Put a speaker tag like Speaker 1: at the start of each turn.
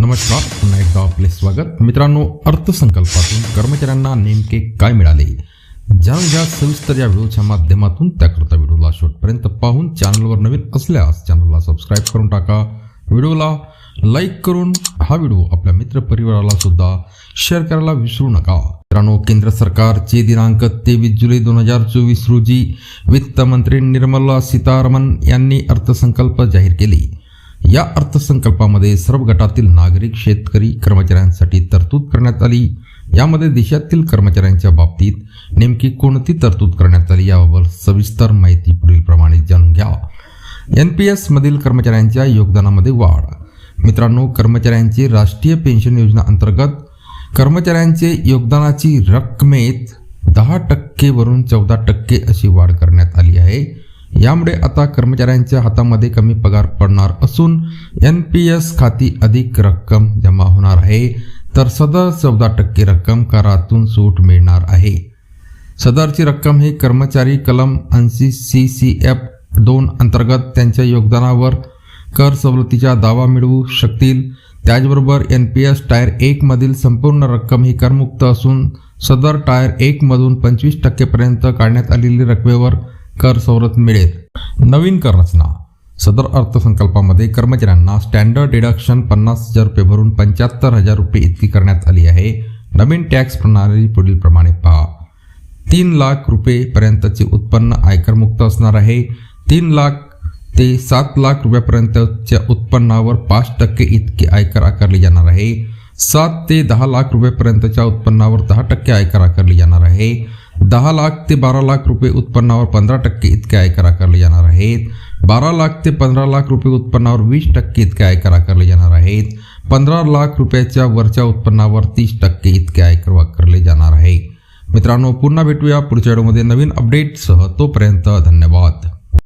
Speaker 1: नमस्कार पुन्हा एकदा आपले स्वागत. मित्रांनो अर्थसंकल्पातून कर्मचाऱ्यांना नेमके काय मिळाले? जाणून घ्या सविस्तर या व्हिडिओच्या माध्यमातून त्याकरता व्हिडिओला शेवटपर्यंत पाहून चॅनलवर नवीन असल्यास चॅनलला सबस्क्राईब करून टाका. व्हिडिओला लाईक करून हा व्हिडिओ आपल्या मित्रपरिवाराला सुद्धा शेअर करायला विसरू नका. मित्रांनो केंद्र सरकारचे दिनांक तेवीस जुलै दोन हजार चोवीस रोजी वित्तमंत्री निर्मला सीतारामन यांनी अर्थसंकल्प जाहीर केले. या अर्थसंकल्पामध्ये सर्व गटातील नागरिक शेतकरी कर्मचाऱ्यांसाठी तरतूद करण्यात आली. यामध्ये देशातील कर्मचाऱ्यांच्या बाबतीत नेमकी कोणती तरतूद करण्यात आली याबाबत सविस्तर माहिती पुढीलप्रमाणे जाणून घ्या. एन पी एसमधील कर्मचाऱ्यांच्या योगदानामध्ये वाढ. मित्रांनो कर्मचाऱ्यांची राष्ट्रीय पेन्शन योजना अंतर्गत कर्मचाऱ्यांचे योगदानाची रकमेत दहा टक्केवरून चौदा टक्के अशी वाढ करण्यात आली आहे. यामुळे आता कर्मचाऱ्यांच्या हातामध्ये कमी पगार पडणार असून एन पी एस खाती अधिक रक्कम जमा होणार आहे. तर सदर चौदा टक्के रक्कम करातून सूट मिळणार आहे. सदरची रक्कम ही कर्मचारी कलम ऐंशी सी सी एफ दोन अंतर्गत त्यांच्या योगदानावर कर सवलतीचा दावा मिळवू शकतील. त्याचबरोबर एन पी एस टायर एकमधील संपूर्ण रक्कम ही करमुक्त असून सदर टायर एकमधून पंचवीस टक्केपर्यंत काढण्यात आलेली रकमेवर कर सवलत मिळेल. नवीन कर रचना. सदर अर्थसंकल्पामध्ये कर्मचाऱ्यांना स्टँडर्ड डिडक्शन पन्नास हजार रुपये भरून पंच्याहत्तर हजार रुपये इतकी करण्यात आली आहे. नवीन टॅक्स प्रणाली पुढील प्रमाणे पहा. तीन लाख रुपयेपर्यंतचे उत्पन्न आयकरमुक्त असणार आहे. तीन लाख ते सात लाख रुपयापर्यंतच्या उत्पन्नावर पाच टक्के इतके आयकर आकारले जाणार आहे. सात ते दहा लाख रुपयेपर्यंतच्या उत्पन्नावर दहा टक्के आयकर आकारले जाणार आहे. दहा लाख ते बारा लाख रुपये उत्पन्नावर पंधरा टक्के इतके आयकर आकारले जाणार आहेत. बारा लाख ते पंधरा लाख रुपये उत्पन्नावर वीस टक्के इतके आयकर आकारले जाणार आहेत. पंधरा लाख रुपयाच्या वरच्या उत्पन्नावर तीस टक्के इतके आयकर आकारले जाणार आहे. मित्रांनो पुन्हा भेटूया पुढच्या व्हिडिओमध्ये नवीन अपडेटसह तोपर्यंत धन्यवाद.